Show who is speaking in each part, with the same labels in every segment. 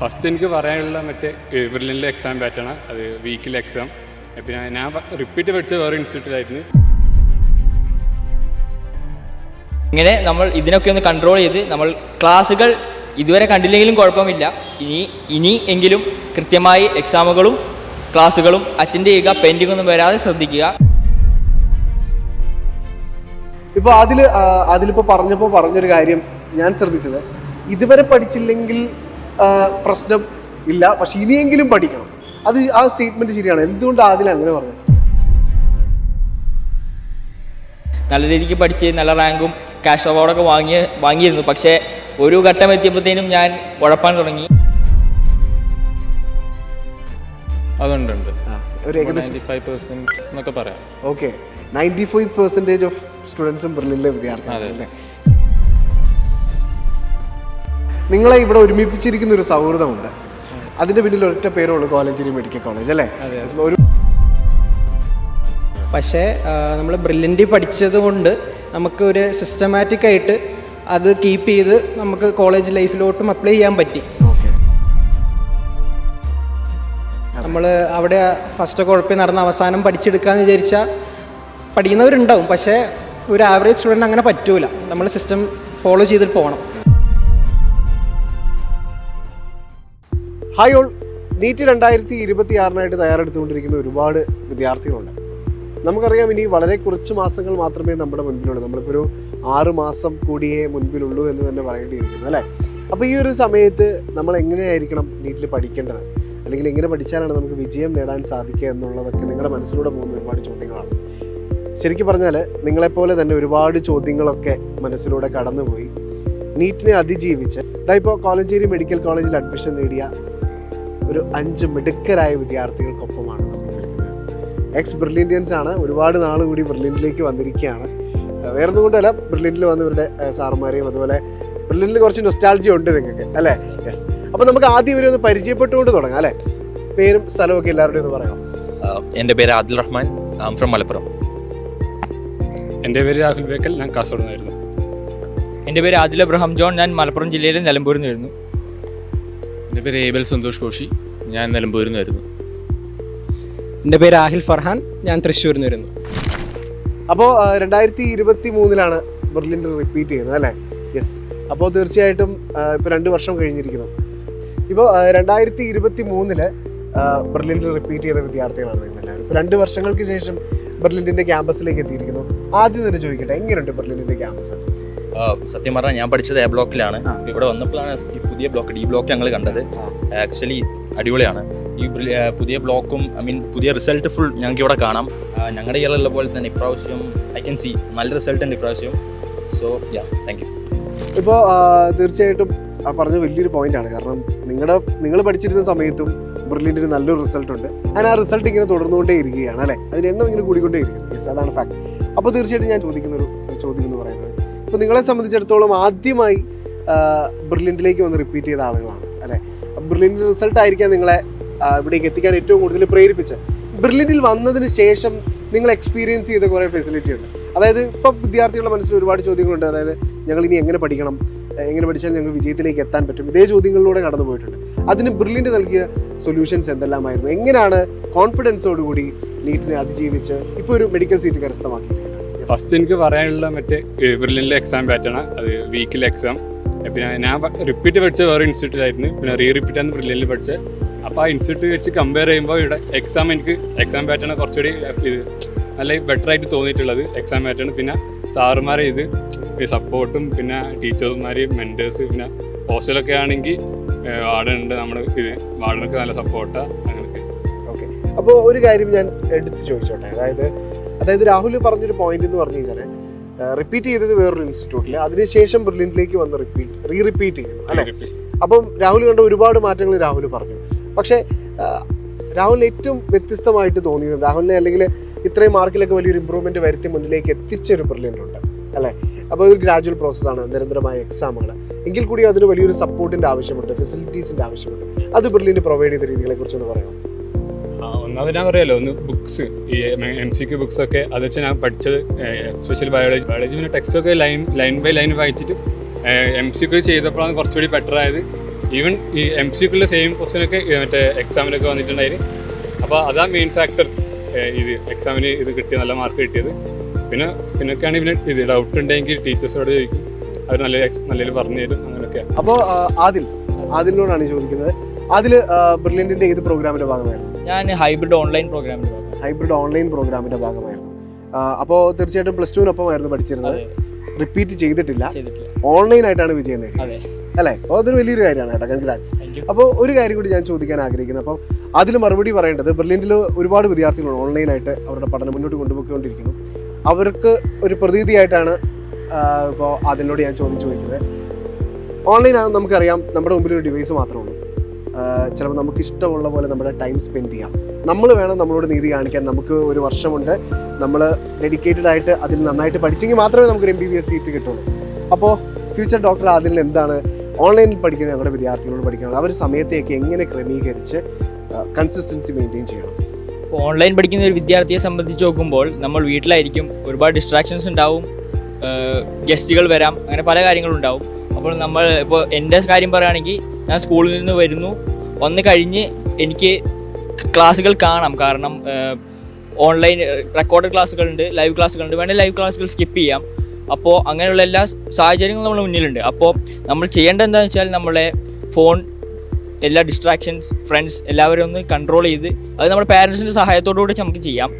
Speaker 1: First എനിക്ക് പറയാനുള്ള മറ്റേ ബെർലിനിലെ എക്സാം പാറ്റേൺ അത് വീക്കിലെ എക്സാം പിന്നെ ഞാൻ റിപ്പീറ്റ് പഠിച്ചത് വേറെ ഇൻസ്റ്റിറ്റ്യൂട്ടിലായിരുന്നു
Speaker 2: ഇങ്ങനെ നമ്മൾ ഇതിനൊക്കെ ഒന്ന് കൺട്രോൾ ചെയ്ത് നമ്മൾ ക്ലാസ്സുകൾ ഇതുവരെ കണ്ടില്ലെങ്കിലും കുഴപ്പമില്ല. ഇനി ഇനി എങ്കിലും കൃത്യമായി എക്സാമുകളും ക്ലാസ്സുകളും അറ്റൻഡ് ചെയ്യുക പെൻഡിംഗ് ഒന്നും വരാതെ ശ്രദ്ധിക്കുക.
Speaker 3: ഇപ്പോൾ അതിൽ അതിലിപ്പോൾ പറഞ്ഞപ്പോൾ പറഞ്ഞപ്പോ പറഞ്ഞൊരു കാര്യം ഞാൻ ശ്രദ്ധിച്ചത്. ഇതുവരെ പഠിച്ചില്ലെങ്കിൽ പ്രശ്നം ഇല്ല. പക്ഷെ ഇനിയെങ്കിലും പഠിക്കണം. അത് ആ സ്റ്റേറ്റ്മെന്റ് ശരിയാണ്. എന്തുകൊണ്ട് ആദ്യം അങ്ങനെ പറഞ്ഞത്
Speaker 2: നല്ല രീതിക്ക് പഠിച്ച് നല്ല റാങ്കും ക്യാഷ് അവാർഡൊക്കെ വാങ്ങിയ വാങ്ങിയിരുന്നു. പക്ഷേ ഒരു ഘട്ടം എത്തിയപ്പോഴത്തേനും ഞാൻ ഉഴപ്പാൻ തുടങ്ങി.
Speaker 4: അതുണ്ട് ഉണ്ട്
Speaker 3: ഒരു ഏകദേശം
Speaker 4: നയന്റി ഫൈവ് പെർസെന്റ് എന്നൊക്കെ പറയാം.
Speaker 3: Okay ninety five percentage of സ്റ്റുഡൻസും ബെർലിനിലെ വിദ്യാർത്ഥികളാണ് നിങ്ങളെ ഇവിടെ ഒരുമിപ്പിച്ചിരിക്കുന്ന ഒരു സൗഹൃദമുണ്ട്. അതിന്റെ പിന്നിൽ ഒറ്റ പേരേ ഉള്ളൂ കോലഞ്ചേരി മെഡിക്കൽ കോളേജ് അല്ലേ? ഒരു
Speaker 5: പക്ഷേ നമ്മൾ ബ്രില്യന്റ് പഠിച്ചത് കൊണ്ട് നമുക്ക് ഒരു സിസ്റ്റമാറ്റിക് ആയിട്ട് അത് കീപ്പ് ചെയ്ത് നമുക്ക് കോളേജ് ലൈഫിലോട്ടും അപ്ലൈ ചെയ്യാൻ പറ്റി. നമ്മൾ അവിടെ ഫസ്റ്റ് കുഴപ്പം നടന്ന അവസാനം പഠിച്ചെടുക്കാന്ന് വിചാരിച്ചാൽ പഠിക്കുന്നവരുണ്ടാവും. പക്ഷേ ഒരു ആവറേജ് സ്റ്റുഡന്റ് അങ്ങനെ പറ്റൂല. നമ്മൾ സിസ്റ്റം ഫോളോ ചെയ്തിട്ട് പോകണം
Speaker 3: ഹായ് ഓൾ. നീറ്റ് രണ്ടായിരത്തി ഇരുപത്തി ആറിനായിട്ട് തയ്യാറെടുത്തുകൊണ്ടിരിക്കുന്ന ഒരുപാട് വിദ്യാർത്ഥികളുണ്ട്. നമുക്കറിയാം ഇനി വളരെ കുറച്ച് മാസങ്ങൾ മാത്രമേ നമ്മുടെ മുൻപിലുള്ളൂ. നമ്മളിപ്പോൾ ഒരു ആറ് മാസം കൂടിയേ മുൻപിലുള്ളൂ എന്ന് തന്നെ പറയേണ്ടിയിരിക്കുന്നു അല്ലേ? അപ്പോൾ ഈ ഒരു സമയത്ത് നമ്മൾ എങ്ങനെയായിരിക്കണം നീറ്റിൽ പഠിക്കേണ്ടത്? അല്ലെങ്കിൽ എങ്ങനെ പഠിച്ചാലാണ് നമുക്ക് വിജയം നേടാൻ സാധിക്കുക എന്നുള്ളതൊക്കെ നിങ്ങളുടെ മനസ്സിലൂടെ പോകുന്ന ഒരുപാട് ചോദ്യങ്ങളാണ്. ശരിക്കും പറഞ്ഞാൽ നിങ്ങളെപ്പോലെ തന്നെ ഒരുപാട് ചോദ്യങ്ങളൊക്കെ മനസ്സിലൂടെ കടന്നുപോയി. നീറ്റിനെ അതിജീവിച്ച് ഇതാ ഇപ്പോൾ കോലഞ്ചേരി മെഡിക്കൽ കോളേജിൽ അഡ്മിഷൻ നേടിയ ഒരു അഞ്ച് മിടുക്കരായ വിദ്യാർത്ഥികൾക്കൊപ്പമാണ് എക്സ് ബ്രില്യന്റിയൻസ് ആണ്. ഒരുപാട് നാൾ കൂടി ബ്രില്യന്റിലേക്ക് വന്നിരിക്കുകയാണ്. വേറെ ഒന്നും കൊണ്ടല്ല ബ്രില്യന്റിൽ വന്ന് ഇവരുടെ സാറുമാരെയും അതുപോലെ ബ്രില്യന്റിൽ കുറച്ച് നൊസ്റ്റാൾജി ഉണ്ട് നിങ്ങൾക്ക് അല്ലേ? യെസ് അപ്പോൾ നമുക്ക് ആദ്യം ഇവരെ ഒന്ന് പരിചയപ്പെട്ടുകൊണ്ട് തുടങ്ങാം അല്ലേ? പേരും സ്ഥലമൊക്കെ എല്ലാവരുടെയും ഒന്ന് പറയാം
Speaker 6: എന്റെ പേര് Adil Rahman. I from Malappuram.
Speaker 1: എന്റെ പേര് രാഹുൽ ബേക്കൽ. ഞാൻ കാസർഗോഡ് നിന്നായിരുന്നു.
Speaker 2: എന്റെ പേര് ആദിൽ അബ്രഹാം ജോൺ. ഞാൻ മലപ്പുറം ജില്ലയിലെ നിലമ്പൂരിൽ നിന്ന് വരുന്നു
Speaker 4: എന്റെ പേര് ഏബൽ സന്തോഷ് കോശി. ഞാൻ നിലമ്പൂരിൽ നിന്ന് വരുന്നു
Speaker 5: എന്റെ പേര് ആഹിൽ ഫർഹാൻ ഞാൻ തൃശ്ശൂരിൽ നിന്ന് വരുന്നു.
Speaker 3: അപ്പോൾ രണ്ടായിരത്തി ഇരുപത്തി മൂന്നിലാണ് ബെർലിൻ റിപ്പീറ്റ് ചെയ്യുന്നത് അല്ലേ? യെസ് അപ്പോൾ തീർച്ചയായിട്ടും ഇപ്പോൾ രണ്ട് വർഷം കഴിഞ്ഞിരിക്കുന്നു. ഇപ്പോൾ രണ്ടായിരത്തി ഇരുപത്തി മൂന്നിൽ ബെർലിനിൽ റിപ്പീറ്റ് ചെയ്ത വിദ്യാർത്ഥികളാണ് നിങ്ങളെല്ലാവരും ഇപ്പോൾ രണ്ട് വർഷങ്ങൾക്ക് ശേഷം ബെർലിന്റെ ക്യാമ്പസിലേക്ക് എത്തിയിരിക്കുന്നു. ആദ്യം തന്നെ ചോദിക്കട്ടെ എങ്ങനെയുണ്ട് ബെർലിന്റെ ക്യാമ്പസ്
Speaker 6: സത്യം പറഞ്ഞാൽ ഞാൻ പഠിച്ചത് എ ബ്ലോക്കിലാണ്. ഇവിടെ വന്നപ്പോഴാണ് ഈ പുതിയ ബ്ലോക്ക് ഡി ബ്ലോക്ക് ഞങ്ങൾ കണ്ടത്. ആക്ച്വലി അടിപൊളിയാണ്. ഈ പുതിയ ബ്ലോക്കും ഐ മീൻ പുതിയ റിസൾട്ട് ഫുൾ ഞങ്ങൾക്ക് ഇവിടെ കാണാം. ഞങ്ങളുടെ ഇയറിലുള്ള പോലെ തന്നെ ഇപ്രാവശ്യം ഐ ക്യാൻ സി നല്ല റിസൾട്ട് ഉണ്ട് ഇപ്രാവശ്യം. സോ യാ താങ്ക് യു
Speaker 3: ഇപ്പോൾ തീർച്ചയായിട്ടും ആ പറഞ്ഞ വലിയൊരു പോയിന്റാണ് കാരണം നിങ്ങളുടെ നിങ്ങൾ പഠിച്ചിരുന്ന സമയത്തും ബ്രില്യന്റിന് നല്ലൊരു റിസൾട്ട് ഉണ്ട്. ഞാൻ ആ റിസൾട്ട് ഇങ്ങനെ തുടർന്നുകൊണ്ടേ ഇരിക്കുകയാണ് അല്ലേ? അതിന് എണ്ണം ഇങ്ങനെ കൂടിക്കൊണ്ടേ ഇരിക്കുന്നു യെസ് അതാണ് ഫാക്ട് അപ്പോൾ തീർച്ചയായിട്ടും ഞാൻ ചോദിക്കുന്ന ഒരു ചോദ്യം എന്ന് പറയുന്നത് നിങ്ങളെ സംബന്ധിച്ചിടത്തോളം ആദ്യമായി ബ്രില്യന്റിലേക്ക് വന്ന് റിപ്പീറ്റ് ചെയ്ത ആളുകളാണ് അല്ലേ? ബ്രില്യന്റ് റിസൾട്ട് ആയിരിക്കാം നിങ്ങളെ ഇവിടേക്ക് എത്തിക്കാൻ ഏറ്റവും കൂടുതൽ പ്രേരിപ്പിച്ചത്. ബ്രില്യന്റിൽ വന്നതിന് ശേഷം നിങ്ങൾ എക്സ്പീരിയൻസ് ചെയ്ത കുറേ ഫെസിലിറ്റി ഉണ്ട്. അതായത് ഇപ്പം വിദ്യാർത്ഥികളുടെ മനസ്സിൽ ഒരുപാട് ചോദ്യങ്ങളുണ്ട്. അതായത് ഞങ്ങൾ ഇനി എങ്ങനെ പഠിക്കണം? എങ്ങനെ പഠിച്ചാൽ ഞങ്ങൾ വിജയത്തിലേക്ക് എത്താൻ പറ്റും? ഇതേ ചോദ്യങ്ങളിലൂടെ കടന്നു പോയിട്ടുണ്ട്. അതിന് ബ്രില്യന്റ് നൽകിയ സൊല്യൂഷൻസ് എന്തെല്ലാമായിരുന്നു? എങ്ങനെയാണ് കോൺഫിഡൻസോടുകൂടി നീറ്റിനെ അതിജീവിച്ച് ഇപ്പോൾ ഒരു മെഡിക്കൽ സീറ്റ് കരസ്ഥമാക്കിയിരിക്കുന്നത്?
Speaker 1: ഫസ്റ്റ് എനിക്ക് പറയാനുള്ള മറ്റേ ബ്രില്ലിന്റെ എക്സാം പാറ്റേൺ അത് വീക്കിലെ എക്സാം പിന്നെ ഞാൻ റിപ്പീറ്റ് പഠിച്ച വേറെ ഇൻസ്റ്റിറ്റ്യൂട്ടിലായിരുന്നു പിന്നെ റീ ആണ് ബ്രില്യനിൽ പഠിച്ചത്. അപ്പോൾ ആ ഇൻസ്റ്റിറ്റ്യൂട്ട് വെച്ച് കമ്പയർ ചെയ്യുമ്പോൾ ഇവിടെ എക്സാം എനിക്ക് എക്സാം പാറ്റേൺ കുറച്ചുകൂടി ഇത് നല്ല ബെറ്റർ ആയിട്ട് തോന്നിയിട്ടുള്ളത് എക്സാം പാറ്റേൺ പിന്നെ സാറുമാരെ ഇത് സപ്പോർട്ടും പിന്നെ ടീച്ചേഴ്സുമാർ മെന്റേഴ്സ് പിന്നെ ഹോസ്റ്റലൊക്കെ ആണെങ്കിൽ വാർഡനുണ്ട് നമ്മൾ ഇത് വാർഡനൊക്കെ നല്ല സപ്പോർട്ടാണ് അങ്ങനെയൊക്കെ.
Speaker 3: ഓക്കെ അപ്പോൾ ഒരു കാര്യം ഞാൻ എടുത്ത് ചോദിച്ചോട്ടെ. അതായത് അതായത് രാഹുൽ പറഞ്ഞൊരു പോയിന്റ് എന്ന് പറഞ്ഞു കഴിഞ്ഞാൽ റിപ്പീറ്റ് ചെയ്തത് വേറൊരു ഇൻസ്റ്റിറ്റ്യൂട്ടിൽ അതിനുശേഷം ബ്രില്യന്റിലേക്ക് വന്ന് റിപ്പീറ്റ് റീ റിപ്പീറ്റ് ചെയ്തു അല്ലേ? അപ്പം രാഹുൽ കണ്ട ഒരുപാട് മാറ്റങ്ങൾ രാഹുൽ പറഞ്ഞു. പക്ഷേ രാഹുലിന് ഏറ്റവും വ്യത്യസ്തമായിട്ട് തോന്നിയത് രാഹുലിനെ അല്ലെങ്കിൽ ഇത്രയും മാർക്കിലൊക്കെ വലിയൊരു ഇമ്പ്രൂവ്മെന്റ് വരുത്തി മുന്നിലേക്ക് എത്തിച്ച ഒരു ബ്രില്യന്റ് ഉണ്ട് അല്ലേ? അപ്പോൾ ഒരു ഗ്രാജുവൽ പ്രോസസ്സാണ് നിരന്തരമായ എക്സാമുകൾ എങ്കിൽ കൂടി അതിന് വലിയൊരു സപ്പോർട്ടിന്റെ ആവശ്യമുണ്ട് ഫെസിലിറ്റീസിന്റെ ആവശ്യമുണ്ട്. അത് ബ്രില്യന്റ് പ്രൊവൈഡ് ചെയ്ത രീതികളെ കുറിച്ചൊന്ന് പറയാം
Speaker 1: ഒന്നാമത് ഞാൻ പറയാലോ ഒന്ന് ബുക്സ് ഈ എം സി ക്യു ബുക്സ് ഒക്കെ അത് വെച്ച് ഞാൻ പഠിച്ചത് സ്പെഷ്യൽ ബയോളജി ബയോളജി പിന്നെ ടെക്സ്റ്റ് ഒക്കെ ലൈൻ ലൈൻ ബൈ ലൈൻ വായിച്ചിട്ട് എം സി ക്യു ചെയ്തപ്പോഴാണ് കുറച്ചുകൂടി ബെറ്റർ ആയത്. ഈവൻ ഈ എം സി ക്യൂലെ സെയിം ക്വസ്റ്റ്യനൊക്കെ മറ്റേ എക്സാമിനൊക്കെ വന്നിട്ടുണ്ടായിരുന്നു അപ്പോൾ അതാ മെയിൻ ഫാക്ടർ ഇത് എക്സാമിന് ഇത് കിട്ടിയ നല്ല മാർക്ക് കിട്ടിയത്. പിന്നെ പിന്നൊക്കെയാണ് പിന്നെ ഇത് ഡൗട്ട് ഉണ്ടെങ്കിൽ ടീച്ചേഴ്സോട് ചോദിക്കും. അവർ നല്ല നല്ല പറഞ്ഞു തരും അങ്ങനെയൊക്കെ
Speaker 3: അപ്പോൾ ആദിൽ ആദിലിനോടാണ് ചോദിക്കുന്നത്. അതിൽ ബ്രില്യന്റിന്റെ ഏത് പ്രോഗ്രാമിന്റെ ഭാഗമായിരുന്നു?
Speaker 2: ഞാൻ ഹൈബ്രിഡ് ഓൺലൈൻ പ്രോഗ്രാമിൽ
Speaker 3: ഹൈബ്രിഡ് ഓൺലൈൻ പ്രോഗ്രാമിന്റെ ഭാഗമായിരുന്നു. അപ്പോൾ തീർച്ചയായിട്ടും പ്ലസ് ടുവിനൊപ്പമായിരുന്നു പഠിച്ചിരുന്നത്. റിപ്പീറ്റ് ചെയ്തിട്ടില്ല. ഓൺലൈൻ ആയിട്ടാണ് വിജയം നേടിയത്. അല്ലേ? അപ്പോൾ അതൊരു വലിയൊരു കാര്യമാണ് കേട്ടോ. കൺഗ്രാറ്റ്സ് അപ്പോൾ ഒരു കാര്യം കൂടി ഞാൻ ചോദിക്കാൻ ആഗ്രഹിക്കുന്നത് അപ്പം അതിൽ മറുപടി പറയേണ്ടത് ബെർലിനിൽ ഒരുപാട് ഓൺലൈൻ ഓൺലൈനായിട്ട് അവരുടെ പഠനം മുന്നോട്ട് കൊണ്ടുപോയിക്കൊണ്ടിരിക്കുന്നു. അവർക്ക് ഒരു പ്രതീതിയായിട്ടാണ് ഇപ്പോൾ അതിനോട് ഞാൻ ചോദിച്ചു ചോദിക്കുന്നത് ഓൺലൈൻ നമുക്കറിയാം. നമ്മുടെ മുമ്പിൽ ഒരു ഡിവൈസ് മാത്രമേ ഉള്ളൂ. ചിലപ്പോൾ നമുക്ക് ഇഷ്ടമുള്ള പോലെ നമ്മുടെ ടൈം സ്പെൻഡ് ചെയ്യാം. നമ്മൾ വേണം നമ്മളോട് നീതി കാണിക്കാൻ. നമുക്ക് ഒരു വർഷമുണ്ട്. നമ്മൾ ഡെഡിക്കേറ്റഡ് ആയിട്ട് അതിൽ നന്നായിട്ട് പഠിച്ചെങ്കിൽ മാത്രമേ നമുക്കൊരു M B B S seat കിട്ടുള്ളൂ. അപ്പോൾ ഫ്യൂച്ചർ ഡോക്ടർ അതിൽ എന്താണ്? ഓൺലൈനിൽ പഠിക്കുന്ന ഞങ്ങളുടെ വിദ്യാർത്ഥികളോട് പഠിക്കുന്നത് അവർ സമയത്തേക്ക് എങ്ങനെ ക്രമീകരിച്ച് കൺസിസ്റ്റൻസി മെയിന്റെയിൻ ചെയ്യണം?
Speaker 2: ഓൺലൈൻ പഠിക്കുന്ന ഒരു വിദ്യാർത്ഥിയെ സംബന്ധിച്ച് നോക്കുമ്പോൾ നമ്മൾ വീട്ടിലായിരിക്കും. ഒരുപാട് ഡിസ്ട്രാക്ഷൻസ് ഉണ്ടാവും. ഗസ്റ്റുകൾ വരാം. അങ്ങനെ പല കാര്യങ്ങളും ഉണ്ടാവും അപ്പോൾ നമ്മൾ ഇപ്പോൾ എന്റെ കാര്യം പറയുകയാണെങ്കിൽ ഞാൻ സ്കൂളിൽ നിന്ന് വരുന്നു. വന്ന് കഴിഞ്ഞ് എനിക്ക് ക്ലാസ്സുകൾ കാണാം. കാരണം ഓൺലൈൻ റെക്കോർഡ് ക്ലാസ്സുകളുണ്ട് ലൈവ് ക്ലാസ്സുകളുണ്ട്. വേണേൽ ലൈവ് ക്ലാസ്സുകൾ സ്കിപ്പ് ചെയ്യാം. അപ്പോൾ അങ്ങനെയുള്ള എല്ലാ സാഹചര്യങ്ങളും നമ്മൾ മുന്നിലുണ്ട്. അപ്പോൾ നമ്മൾ ചെയ്യേണ്ടത് എന്താണെന്ന് വെച്ചാൽ നമ്മളെ ഫോൺ എല്ലാ ഡിസ്ട്രാക്ഷൻസ് ഫ്രണ്ട്സ് എല്ലാവരും ഒന്ന് കൺട്രോൾ ചെയ്ത് അത് നമ്മുടെ പാരൻസിന്റെ സഹായത്തോടു കൂടി നമുക്ക് ചെയ്യാം.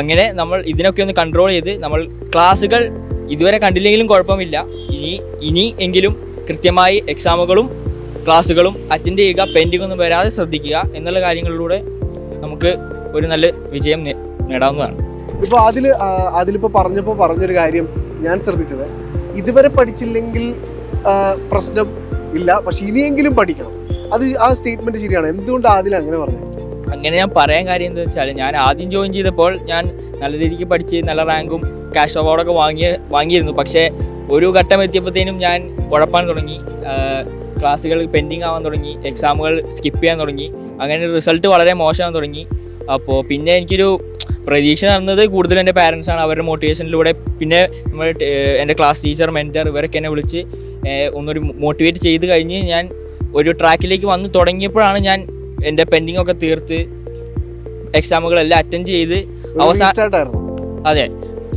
Speaker 2: അങ്ങനെ നമ്മൾ ഇതിനൊക്കെ ഒന്ന് കൺട്രോൾ ചെയ്ത് നമ്മൾ ക്ലാസ്സുകൾ ഇതുവരെ കണ്ടില്ലെങ്കിലും കുഴപ്പമില്ല. ഇനി ഇനി എങ്കിലും കൃത്യമായി എക്സാമുകളും ക്ലാസ്സുകളും അറ്റൻഡ് ചെയ്യുക പെൻഡിങ് ഒന്നും വരാതെ ശ്രദ്ധിക്കുക എന്നുള്ള കാര്യങ്ങളിലൂടെ നമുക്ക് ഒരു നല്ല വിജയം നേടാവുന്നതാണ്.
Speaker 3: ഇപ്പോൾ അതിൽ അതിലിപ്പോൾ പറഞ്ഞപ്പോൾ പറഞ്ഞൊരു കാര്യം ഞാൻ ശ്രദ്ധിച്ചത്. ഇതുവരെ പഠിച്ചില്ലെങ്കിൽ പ്രശ്നം ഇല്ല പക്ഷെ ഇനിയെങ്കിലും പഠിക്കണം. അത് ആ സ്റ്റേറ്റ്മെന്റ് ശരിയാണ്. എന്തുകൊണ്ട് ആദ്യം അങ്ങനെ പറഞ്ഞത്?
Speaker 2: അങ്ങനെ ഞാൻ പറയാൻ കാര്യം എന്താ വെച്ചാൽ ഞാൻ ആദ്യം ജോയിൻ ചെയ്തപ്പോൾ ഞാൻ നല്ല രീതിക്ക് പഠിച്ച് നല്ല റാങ്കും ക്യാഷ് അവാർഡൊക്കെ വാങ്ങിയ വാങ്ങിയിരുന്നു. പക്ഷേ ഒരു ഘട്ടം എത്തിയപ്പോഴത്തേനും ഞാൻ ഉഴപ്പാൻ തുടങ്ങി. ക്ലാസ്സുകൾ പെൻഡിങ് ആവാൻ തുടങ്ങി എക്സാമുകൾ സ്കിപ്പ് ചെയ്യാൻ തുടങ്ങി. അങ്ങനെ റിസൾട്ട് വളരെ മോശമാകാൻ തുടങ്ങി. അപ്പോൾ പിന്നെ എനിക്കൊരു പ്രതീക്ഷ നടന്നത് കൂടുതലും എന്റെ പാരൻസാണ് അവരുടെ മോട്ടിവേഷനിലൂടെ പിന്നെ നമ്മൾ എന്റെ ക്ലാസ് ടീച്ചർ മെന്റർ ഇവരൊക്കെ എന്നെ വിളിച്ച് ഒന്നൊരു മോട്ടിവേറ്റ് ചെയ്ത് കഴിഞ്ഞ് ഞാൻ ഒരു ട്രാക്കിലേക്ക് വന്ന് തുടങ്ങിയപ്പോഴാണ് ഞാൻ എന്റെ പെൻഡിങ് ഒക്കെ തീർത്ത് എക്സാമുകളെല്ലാം അറ്റൻഡ് ചെയ്ത് അവസാ-
Speaker 3: സ്റ്റാർട്ടായിരുന്നു
Speaker 2: അതെ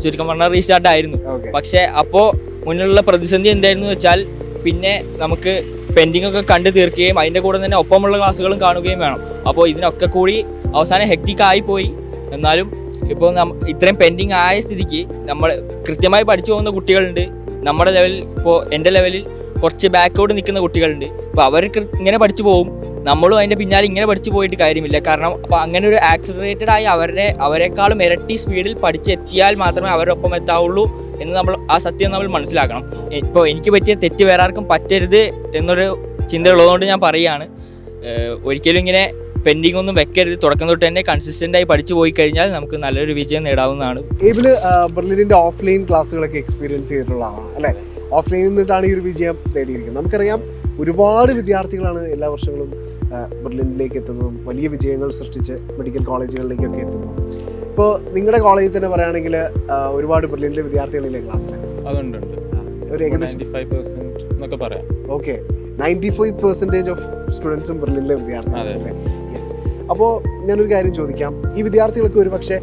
Speaker 2: ചുരുക്കം പറഞ്ഞാൽ റീസ്റ്റാർട്ട് ആയിരുന്നു. പക്ഷേ അപ്പോൾ മുന്നിലുള്ള പ്രതിസന്ധി എന്തായിരുന്നു വെച്ചാൽ പിന്നെ നമുക്ക് പെൻഡിങ് ഒക്കെ കണ്ടു തീർക്കുകയും അതിന്റെ കൂടെ തന്നെ ഒപ്പമുള്ള ക്ലാസ്സുകളും കാണുകയും വേണം. അപ്പോൾ ഇതിനൊക്കെ കൂടി അവസാനം ഹെക്റ്റിക്കായി പോയി എന്നാലും ഇപ്പോൾ ഇത്രയും പെൻഡിങ് ആയ സ്ഥിതിക്ക് നമ്മൾ കൃത്യമായി പഠിച്ചു പോകുന്ന കുട്ടികളുണ്ട്. നമ്മുടെ ലെവലിൽ ഇപ്പോൾ എന്റെ ലെവലിൽ കുറച്ച് ബാക്കോട്ട് നിൽക്കുന്ന കുട്ടികളുണ്ട്. അപ്പോൾ അവർ ഇങ്ങനെ പഠിച്ചു പോകും. നമ്മളും അതിന്റെ പിന്നാലെ ഇങ്ങനെ പഠിച്ചു പോയിട്ട് കാര്യമില്ല. കാരണം അപ്പോൾ അങ്ങനെ ഒരു ആക്സിലറേറ്റഡ് ആയി അവരുടെ അവരെക്കാളും ഇരട്ടി സ്പീഡിൽ പഠിച്ചെത്തിയാൽ മാത്രമേ അവരൊപ്പം എത്താവുള്ളൂ. എന്ന് നമ്മൾ ആ സത്യം നമ്മൾ മനസ്സിലാക്കണം. ഇപ്പോൾ എനിക്ക് പറ്റിയ തെറ്റ് വേറെ ആർക്കും പറ്റരുത് എന്നൊരു ചിന്ത ഉള്ളതുകൊണ്ട് ഞാൻ പറയുകയാണ്. ഒരിക്കലും ഇങ്ങനെ പെൻഡിങ് ഒന്നും വെക്കരുത്. തുടക്കം തൊട്ട് തന്നെ കൺസിസ്റ്റന്റ് ആയി പഠിച്ചു പോയി കഴിഞ്ഞാൽ നമുക്ക് നല്ലൊരു വിജയം നേടാവുന്നതാണ്.
Speaker 3: ബെർലിനിന്റെ ഓഫ്ലൈൻ ക്ലാസ്സുകളൊക്കെ എക്സ്പീരിയൻസ് ചെയ്തിട്ടുള്ള ആളാണ് അല്ലേ? ഓഫ്ലൈനിൽ നിന്നിട്ടാണ് ഈ ഒരു വിജയം നേടിയിരിക്കുന്നത്. നമുക്കറിയാം ഒരുപാട് വിദ്യാർത്ഥികളാണ് എല്ലാ വർഷങ്ങളും ബെർലിനിലേക്ക് എത്തുന്നതും വലിയ വിജയങ്ങൾ സൃഷ്ടിച്ച് മെഡിക്കൽ കോളേജുകളിലേക്കൊക്കെ എത്തുന്നതും. ഇപ്പോൾ നിങ്ങളുടെ കോളേജിൽ തന്നെ പറയുകയാണെങ്കിൽ ഒരുപാട് ബ്രില്യന്റ് വിദ്യാർത്ഥികളില്ലേ ക്ലാസ്സിൽ
Speaker 4: അതുണ്ട്
Speaker 3: ഒരു ഏകദേശം
Speaker 4: എന്നൊക്കെ പറയാം.
Speaker 3: Okay. Ninety five percentage of സ്റ്റുഡൻസും
Speaker 4: അതെ.
Speaker 3: വിദ്യാർത്ഥികളല്ലേ യെസ് അപ്പോൾ ഞാനൊരു കാര്യം ചോദിക്കാം. ഈ വിദ്യാർത്ഥികൾക്ക് ഒരു പക്ഷേ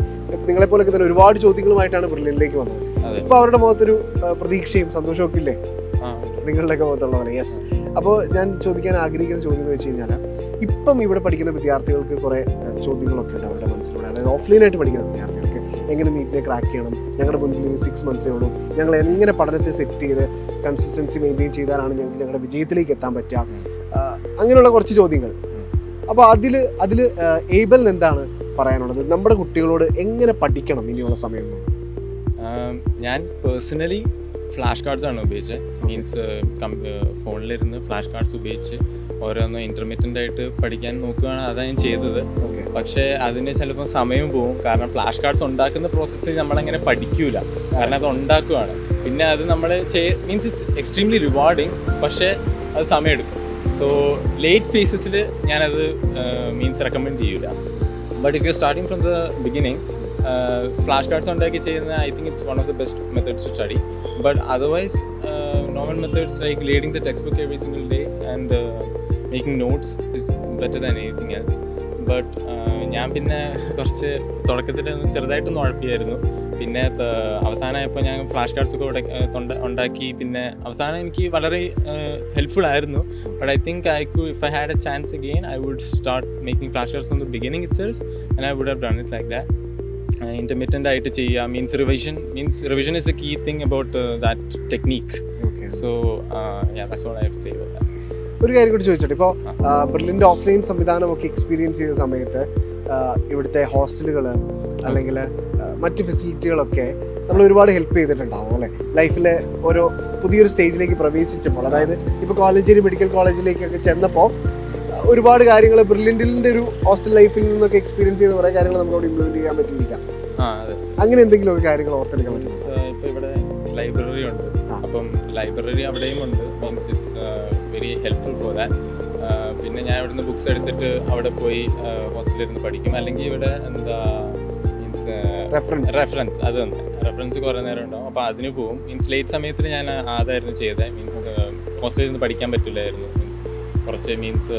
Speaker 3: നിങ്ങളെപ്പോലൊക്കെ തന്നെ ഒരുപാട് ചോദ്യങ്ങളുമായിട്ടാണ് ബ്രില്യനിലേക്ക് വന്നത്. ഇപ്പോൾ അവരുടെ മുഖത്തൊരു പ്രതീക്ഷയും സന്തോഷവും ഒക്കെ ഇല്ലേ? നിങ്ങളുടെയൊക്കെ മുഖത്തുള്ള പോലെ യെസ് അപ്പോൾ ഞാൻ ചോദിക്കാൻ ആഗ്രഹിക്കുന്ന ചോദ്യം എന്ന് വെച്ച് കഴിഞ്ഞാൽ ഇപ്പം ഇവിടെ പഠിക്കുന്ന വിദ്യാർത്ഥികൾക്ക് കുറേ ചോദ്യങ്ങളൊക്കെ ഉണ്ട് അവരുടെ മനസ്സിലൂടെ. അതായത് ഓഫ്ലൈനായിട്ട് പഠിക്കുന്ന വിദ്യാർത്ഥികൾക്ക് എങ്ങനെ നീറ്റിനെ ക്രാക്ക് ചെയ്യണം ഞങ്ങളുടെ മുന്നിൽ സിക്സ് മന്ത്സേ ഉള്ളൂ ഞങ്ങൾ എങ്ങനെ പഠനത്തെ സെറ്റ് ചെയ്ത് കൺസിസ്റ്റൻസി മെയിന്റെയിൻ ചെയ്താലാണ് ഞങ്ങൾക്ക് ഞങ്ങളുടെ വിജയത്തിലേക്ക് എത്താൻ പറ്റുക അങ്ങനെയുള്ള കുറച്ച് ചോദ്യങ്ങൾ. അപ്പോൾ അതിൽ അതിൽ ഏബലിന് എന്താണ് പറയാനുള്ളത്? നമ്മുടെ കുട്ടികളോട് എങ്ങനെ പഠിക്കണം ഇനിയുള്ള സമയം?
Speaker 4: ഞാൻ പേഴ്സണലി ഫ്ലാഷ് കാർഡ്സ് ആണ് ഉപയോഗിച്ചത്. മീൻസ് ഫോണിലിരുന്ന് ഫ്ലാഷ് കാർഡ്സ് ഉപയോഗിച്ച് ഓരോന്ന് ഇന്റർമീഡിയന്റ് ആയിട്ട് പഠിക്കാൻ നോക്കുകയാണ് അതാണ് ഞാൻ ചെയ്തത്. പക്ഷേ അതിന് ചിലപ്പോൾ സമയം പോകും കാരണം ഫ്ലാഷ് കാർഡ്സ് ഉണ്ടാക്കുന്ന പ്രോസസ്സിൽ നമ്മളങ്ങനെ പഠിക്കൂല. കാരണം അത് ഉണ്ടാക്കുകയാണ്. പിന്നെ അത് നമ്മൾ ചെയ് മീൻസ് ഇറ്റ്സ് എക്സ്ട്രീംലി റിവാർഡിങ് പക്ഷേ അത് സമയമെടുക്കും. സോ ലേറ്റ് ഫേസസിൽ ഞാനത് മീൻസ് റെക്കമെൻഡ് ചെയ്യൂല. But if you starting from the beginning flash cards ഉണ്ടാക്കി ചെയ്യുന്ന I think it's one of the best methods to study but otherwise normal methods like reading the text book every single day and making notes is better than anything else but ഞാൻ പിന്നെ കുറച്ച് തുടക്കത്തിൽ ചെറുതായിട്ടൊന്ന് ഉഴപ്പിയായിരുന്നു. പിന്നെ അവസാനമായപ്പോൾ ഞാൻ flash cards ഒക്കെ ഉണ്ടാക്കി. പിന്നെ അവസാനം എനിക്ക് വളരെ ഹെൽപ്ഫുൾ ആയിരുന്നു. ബട്ട് ഐ തിങ്ക് ഐ കു if I had a chance again I would start making flash cards on the beginning itself and I would have done it like that intermediate ആയിട്ട് ചെയ്യുക. Means revision means revision is a key thing about that technique so that's all I have say about that
Speaker 3: ഒരു കാര്യം കൂടി ചോദിച്ചോട്ടെ. ഇപ്പോൾ ബ്രില്ലിന്റെ offline സംവിധാനമൊക്കെ experience ചെയ്ത സമയത്ത് ഇവിടുത്തെ ഹോസ്റ്റലുകൾ അല്ലെങ്കിൽ മറ്റ് ഫെസിലിറ്റികളൊക്കെ നമ്മൾ ഒരുപാട് ഹെൽപ്പ് ചെയ്തിട്ടുണ്ടാവും അല്ലേ? ലൈഫിലെ ഓരോ പുതിയൊരു സ്റ്റേജിലേക്ക് പ്രവേശിച്ചപ്പോൾ. അതായത് ഇപ്പോൾ കോളേജിൽ മെഡിക്കൽ കോളേജിലേക്കൊക്കെ ചെന്നപ്പോൾ ഒരുപാട് കാര്യങ്ങൾ ബ്രില്യന്റിന്റെ ഒരു ഹോസ്റ്റൽ ലൈഫിൽ നിന്നൊക്കെ എക്സ്പീരിയൻസ് ചെയ്ത കുറേ കാര്യങ്ങൾ നമുക്ക് അവിടെ ഇംപ്ലിമെന്റ് ചെയ്യാൻ
Speaker 4: എന്തെങ്കിലും
Speaker 3: അങ്ങനെ എന്തെങ്കിലുമൊക്കെ കാര്യങ്ങൾ ഓർത്തെടുക്കാൻ പറ്റും
Speaker 4: ഇപ്പോൾ ഇവിടെ ലൈബ്രറി ഉണ്ട്. അപ്പം ലൈബ്രറി അവിടെയും ഉണ്ട്. Means it's very helpful for that പിന്നെ ഞാൻ ഇവിടുന്ന് ബുക്സ് എടുത്തിട്ട് അവിടെ പോയി ഹോസ്റ്റലിൽ ഇരുന്ന് പഠിക്കും. അല്ലെങ്കിൽ ഇവിടെ എന്താ മീൻസ്
Speaker 3: റെഫറൻസ്
Speaker 4: റെഫറൻസ് അത് തന്നെ. റെഫറൻസ് കുറേ നേരം ഉണ്ടാവും. അപ്പോൾ അതിന് പോവും. മീൻസ് ലേറ്റ് സമയത്തിന് ഞാൻ ആദായിരുന്നു ചെയ്തത് മീൻസ് ഹോസ്റ്റലിൽ നിന്ന് പഠിക്കാൻ പറ്റില്ലായിരുന്നു. കുറച്ച് മീൻസ്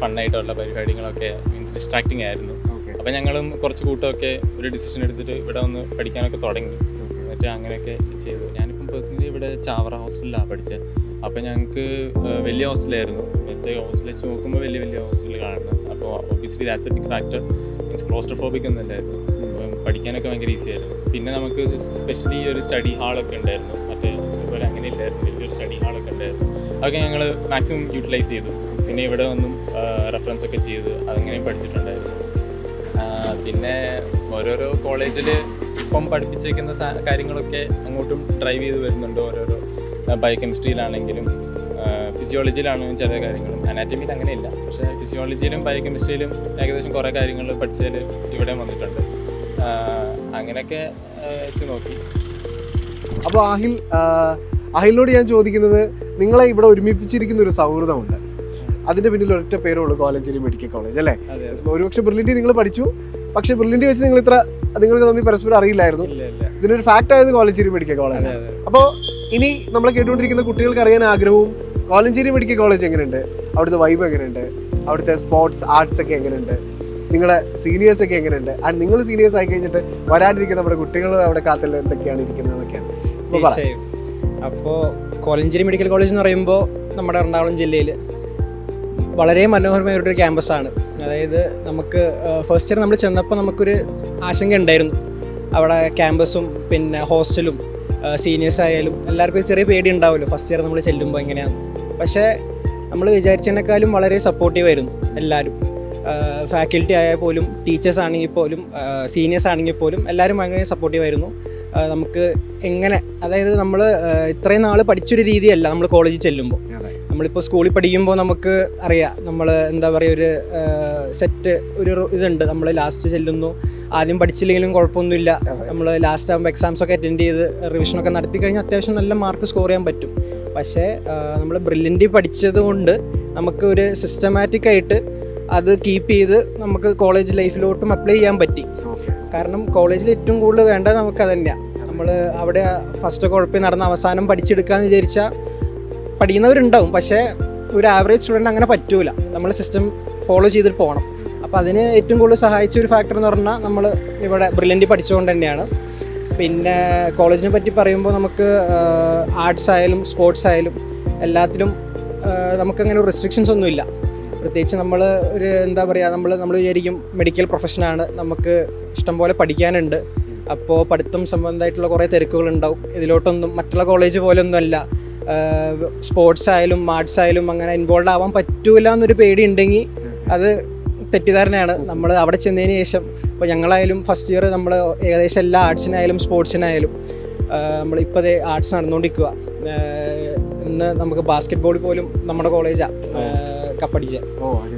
Speaker 4: ഫണ്ണായിട്ടുള്ള പരിപാടികളൊക്കെ മീൻസ് ഡിസ്ട്രാക്റ്റിംഗ് ആയിരുന്നു. അപ്പം ഞങ്ങളും കുറച്ച് കൂട്ടമൊക്കെ ഒരു ഡിസിഷൻ എടുത്തിട്ട് ഇവിടെ ഒന്ന് പഠിക്കാനൊക്കെ തുടങ്ങി. എന്നിട്ട് അങ്ങനെയൊക്കെ ചെയ്തു. ഞാനിപ്പം പേഴ്സണലി ഇവിടെ ചാവറ ഹോസ്റ്റലിലാണ് പഠിച്ചത് അപ്പം ഞങ്ങൾക്ക് വലിയ ഹോസ്റ്റലായിരുന്നു. മറ്റേ ഹോസ്റ്റൽ വെച്ച് നോക്കുമ്പോൾ വലിയ വലിയ ഹോസ്റ്റലുകളാണ് അപ്പോൾ obviously that's a big factor means claustrophobic ഒന്നല്ലായിരുന്നു അപ്പം പഠിക്കാനൊക്കെ ഭയങ്കര ഈസി ആയിരുന്നു. പിന്നെ നമുക്ക് സ്പെഷ്യലി ഒരു സ്റ്റഡി ഹാളൊക്കെ ഉണ്ടായിരുന്നു. മറ്റേ ഹോസ്റ്റലിൽ പോലെ അങ്ങനെ ഇല്ലായിരുന്നു. വലിയൊരു സ്റ്റഡി ഹാളൊക്കെ ഉണ്ടായിരുന്നു. അതൊക്കെ ഞങ്ങൾ മാക്സിമം യൂട്ടിലൈസ് ചെയ്തു. പിന്നെ ഇവിടെ ഒന്നും റെഫറൻസ് ഒക്കെ ചെയ്ത് അതങ്ങനെയും പഠിച്ചിട്ടുണ്ടായിരുന്നു. പിന്നെ ഓരോരോ കോളേജിൽ ഇപ്പം പഠിപ്പിച്ചേക്കുന്ന കാര്യങ്ങളൊക്കെ അങ്ങോട്ടും ഡ്രൈവ് ചെയ്ത് വരുന്നുണ്ട് ഓരോരോ ബയോകെമിസ്ട്രിയിലാണെങ്കിലും ഫിസിയോളജിയിലാണെങ്കിലും ചില കാര്യങ്ങളും. അനാറ്റമിയിൽ അങ്ങനെയില്ല. പക്ഷേ ഫിസിയോളജിയിലും ബയോകെമിസ്ട്രിയിലും ഏകദേശം കുറേ കാര്യങ്ങൾ പഠിച്ചതിൽ ഇവിടെ വന്നിട്ടുണ്ട്. അങ്ങനെയൊക്കെ വെച്ച് നോക്കി.
Speaker 3: അപ്പോൾ അഹിൽ ആ, അഹിലിനോട് ഞാൻ ചോദിക്കുന്നത് നിങ്ങളെ ഇവിടെ ഒരുമിപ്പിച്ചിരിക്കുന്ന ഒരു സൗഹൃദമുണ്ട്. അതിന്റെ പിന്നിൽ ഒരൊറ്റ പേരേ ഉള്ളൂ കോളേജിൽ മെഡിക്കൽ കോളേജ് അല്ലേ? ഒരുപക്ഷെ ബ്രില്ലിന്റെ നിങ്ങൾ പഠിച്ചു. പക്ഷെ ബ്രില്ലിന്റെ വെച്ച് നിങ്ങൾ ഇത്ര നിങ്ങൾക്ക് തമ്മിൽ പരസ്പരം അറിയില്ലായിരുന്നു. ഇതിനൊരു ഫാക്റ്റ് ആയത് കോളേജിൽ മെഡിക്കൽ കോളേജ്. അപ്പോൾ ഇനി നമ്മൾ കേട്ടുകൊണ്ടിരിക്കുന്ന കുട്ടികൾക്ക് അറിയാൻ ആഗ്രഹവും കോലഞ്ചേരി മെഡിക്കൽ കോളേജ് എങ്ങനെയുണ്ട്? അവിടുത്തെ വൈബ് എങ്ങനെയുണ്ട്? അവിടുത്തെ സ്പോർട്സ് ആർട്സ് ഒക്കെ എങ്ങനെയുണ്ട്? നിങ്ങളെ സീനിയേഴ്സ് ഒക്കെ എങ്ങനെയുണ്ട്? ആൻഡ് നിങ്ങൾ സീനിയേഴ്സ് ആയി കഴിഞ്ഞിട്ട് വരാനിരിക്കുന്ന നമ്മുടെ കുട്ടികൾ അവിടെ കാത്തിൽ എന്തൊക്കെയാണ് ഇരിക്കുന്നത് എന്നൊക്കെയാണ് അപ്പോൾ.
Speaker 5: കോലഞ്ചേരി മെഡിക്കൽ കോളേജ് എന്ന് പറയുമ്പോൾ നമ്മുടെ എറണാകുളം ജില്ലയിൽ വളരെ മനോഹരമായ ഒരു ക്യാമ്പസാണ് അതായത് നമുക്ക് ഫസ്റ്റ് ഇയർ നമ്മൾ ചെന്നപ്പോൾ നമുക്കൊരു ആശങ്ക ഉണ്ടായിരുന്നു. അവിടെ ക്യാമ്പസും പിന്നെ ഹോസ്റ്റലും സീനിയേഴ്സ് ആയാലും എല്ലാവർക്കും ചെറിയ പേടി ഉണ്ടാവുമല്ലോ. ഫസ്റ്റ് ഇയർ നമ്മൾ ചെല്ലുമ്പോൾ എങ്ങനെയാണ് പക്ഷേ നമ്മൾ വിചാരിച്ചതിനേക്കാളും വളരെ സപ്പോർട്ടീവായിരുന്നു എല്ലാവരും. ഫാക്കൽറ്റി ആയാൽ പോലും ടീച്ചേഴ്സ് ആണെങ്കിൽ പോലും സീനിയേഴ്സ് ആണെങ്കിൽ പോലും എല്ലാവരും ഭയങ്കര സപ്പോർട്ടീവ് ആയിരുന്നു. നമുക്ക് എങ്ങനെ അതായത് നമ്മൾ ഇത്രയും നാൾ പഠിച്ചൊരു രീതിയല്ല നമ്മൾ കോളേജിൽ ചെല്ലുമ്പോൾ. നമ്മളിപ്പോൾ സ്കൂളിൽ പഠിക്കുമ്പോൾ നമുക്ക് അറിയാം നമ്മൾ എന്താ പറയുക ഒരു സെറ്റ് ഒരു ഇതുണ്ട്. നമ്മൾ ലാസ്റ്റ് ചെല്ലുന്നു. ആദ്യം പഠിച്ചില്ലെങ്കിലും കുഴപ്പമൊന്നുമില്ല. നമ്മൾ ലാസ്റ്റ് ആകുമ്പോൾ എക്സാംസ് ഒക്കെ അറ്റൻഡ് ചെയ്ത് റിവിഷനൊക്കെ നടത്തി കഴിഞ്ഞാൽ അത്യാവശ്യം നല്ല മാർക്ക് സ്കോർ ചെയ്യാൻ പറ്റും. പക്ഷേ നമ്മൾ ബ്രില്യന്റ് പഠിച്ചത് കൊണ്ട് നമുക്ക് ഒരു സിസ്റ്റമാറ്റിക് ആയിട്ട് അത് കീപ്പ് ചെയ്ത് നമുക്ക് കോളേജ് ലൈഫിലോട്ടും അപ്ലൈ ചെയ്യാൻ പറ്റി. കാരണം കോളേജിൽ ഏറ്റവും കൂടുതൽ വേണ്ടത് നമുക്ക് തന്നെയാണ് നമ്മൾ അവിടെ ഫസ്റ്റ് കുഴപ്പം നടന്ന അവസാനം പഠിച്ചെടുക്കാന്ന് വിചാരിച്ചാൽ പഠിക്കുന്നവരുണ്ടാവും. പക്ഷേ ഒരു ആവറേജ് സ്റ്റുഡന്റ് അങ്ങനെ പറ്റൂല. നമ്മൾ സിസ്റ്റം ഫോളോ ചെയ്തിട്ട് പോകണം. അപ്പോൾ അതിന് ഏറ്റവും കൂടുതൽ സഹായിച്ച ഒരു ഫാക്ടർ എന്ന് പറഞ്ഞാൽ നമ്മൾ ഇവിടെ ബ്രില്യന്റ് പഠിച്ചുകൊണ്ട് തന്നെയാണ്. പിന്നെ കോളേജിനെ പറ്റി പറയുമ്പോൾ നമുക്ക് ആർട്സ് ആയാലും സ്പോർട്സ് ആയാലും എല്ലാത്തിലും നമുക്കങ്ങനെ റെസ്ട്രിക്ഷൻസ് ഒന്നുമില്ല. പ്രത്യേകിച്ച് നമ്മൾ ഒരു എന്താ പറയുക നമ്മൾ നമ്മൾ വിചാരിക്കും മെഡിക്കൽ പ്രൊഫഷനാണ് നമുക്ക് ഇഷ്ടംപോലെ പഠിക്കാനുണ്ട്. അപ്പോൾ പഠിത്തം സംബന്ധമായിട്ടുള്ള കുറേ തിരക്കുകളുണ്ടാവും. ഇതിലോട്ടൊന്നും മറ്റുള്ള കോളേജ് പോലൊന്നും അല്ല സ്പോർട്സ് ആയാലും ആർട്സ് ആയാലും അങ്ങനെ ഇൻവോൾവ് ആവാൻ പറ്റൂല എന്നൊരു പേടി ഉണ്ടെങ്കിൽ അത് തെറ്റിദ്ധാരണയാണ്. നമ്മൾ അവിടെ ചെന്നതിന് ശേഷം ഇപ്പോൾ ഞങ്ങളായാലും ഫസ്റ്റ് ഇയർ നമ്മൾ ഏകദേശം എല്ലാ ആർട്സിനായാലും സ്പോർട്സിനായാലും നമ്മളിപ്പോൾ ആർട്സ് നടന്നുകൊണ്ടിരിക്കുക ഇന്ന് നമുക്ക് ബാസ്കറ്റ് ബോൾ പോലും നമ്മുടെ കോളേജാണ് കപ്പടിച്ചത്.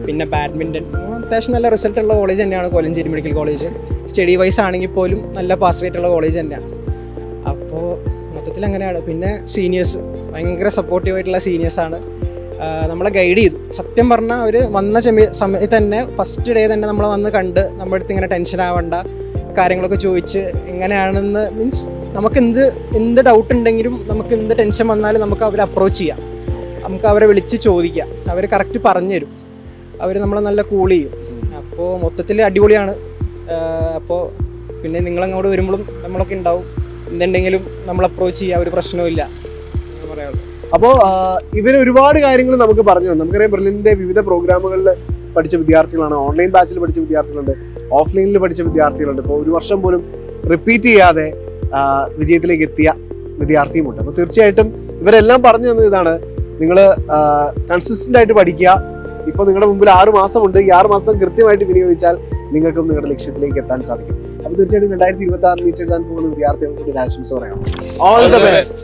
Speaker 5: പിന്നെ ബാഡ്മിന്റൺ അത്യാവശ്യം നല്ല റിസൾട്ട് ഉള്ള കോളേജ് തന്നെയാണ് Kolenchery medical college study wise ആണെങ്കിൽ പോലും നല്ല പാസ് റേറ്റ് ഉള്ള കോളേജ് തന്നെയാണ് അപ്പോൾ മൊത്തത്തിൽ അങ്ങനെയാണ്. പിന്നെ സീനിയേഴ്സ് ഭയങ്കര സപ്പോർട്ടീവ് ആയിട്ടുള്ള സീനിയേഴ്സാണ് നമ്മളെ ഗൈഡ് ചെയ്തു. സത്യം പറഞ്ഞാൽ അവർ വന്ന സമയത്ത് തന്നെ ഫസ്റ്റ് ഡേ തന്നെ നമ്മളെ വന്ന് കണ്ട് നമ്മുടെ അടുത്ത് ഇങ്ങനെ ടെൻഷൻ ആവണ്ട കാര്യങ്ങളൊക്കെ ചോദിച്ച് എങ്ങനെയാണെന്ന് മീൻസ് നമുക്ക് എന്ത് എന്ത് ഡൗട്ട് ഉണ്ടെങ്കിലും നമുക്ക് എന്ത് ടെൻഷൻ വന്നാലും നമുക്ക് അവരെ അപ്രോച്ച് ചെയ്യാം. നമുക്ക് അവരെ വിളിച്ച് ചോദിക്കാം. അവർ കറക്റ്റ് പറഞ്ഞുതരും. അവർ നമ്മളെ നല്ല കൂൾ ചെയ്യും. അപ്പോൾ മൊത്തത്തിൽ അടിപൊളിയാണ്. അപ്പോൾ പിന്നെ നിങ്ങളങ്ങോട്ട് വരുമ്പോഴും നമ്മളൊക്കെ ഉണ്ടാവും. എന്തുണ്ടെങ്കിലും നമ്മൾ അപ്രോച്ച് ചെയ്യുക ഒരു പ്രശ്നവും എന്ന്
Speaker 3: അപ്പോൾ ഇവർ ഒരുപാട് കാര്യങ്ങൾ നമുക്ക് പറഞ്ഞു തന്നു. നമുക്കറിയാം ബ്രില്ലിന്റെ വിവിധ പ്രോഗ്രാമുകളിൽ പഠിച്ച വിദ്യാർത്ഥികളാണ്. ഓൺലൈൻ ബാച്ചിൽ പഠിച്ച വിദ്യാർത്ഥികളുണ്ട്. ഓഫ്ലൈനിൽ പഠിച്ച വിദ്യാർത്ഥികളുണ്ട്. ഇപ്പോൾ ഒരു വർഷം പോലും റിപ്പീറ്റ് ചെയ്യാതെ വിജയത്തിലേക്ക് എത്തിയ വിദ്യാർത്ഥിയുമുണ്ട് അപ്പോൾ തീർച്ചയായിട്ടും ഇവരെല്ലാം പറഞ്ഞു തന്നത് ഇതാണ്. നിങ്ങൾ കൺസിസ്റ്റന്റ് ആയിട്ട് പഠിക്കുക. ഇപ്പോൾ നിങ്ങളുടെ മുമ്പിൽ ആറ് മാസമുണ്ട്. ഈ ആറ് മാസം കൃത്യമായിട്ട് വിനിയോഗിച്ചാൽ നിങ്ങൾക്കും നിങ്ങളുടെ ലക്ഷ്യത്തിലേക്ക് എത്താൻ സാധിക്കും. അപ്പോൾ തീർച്ചയായിട്ടും രണ്ടായിരത്തി ഇരുപത്തി ആറ് നീറ്റ് എഴുതാൻ പോകുന്ന വിദ്യാർത്ഥികൾക്ക് ഒരു ആശംസ പറയാം. All the best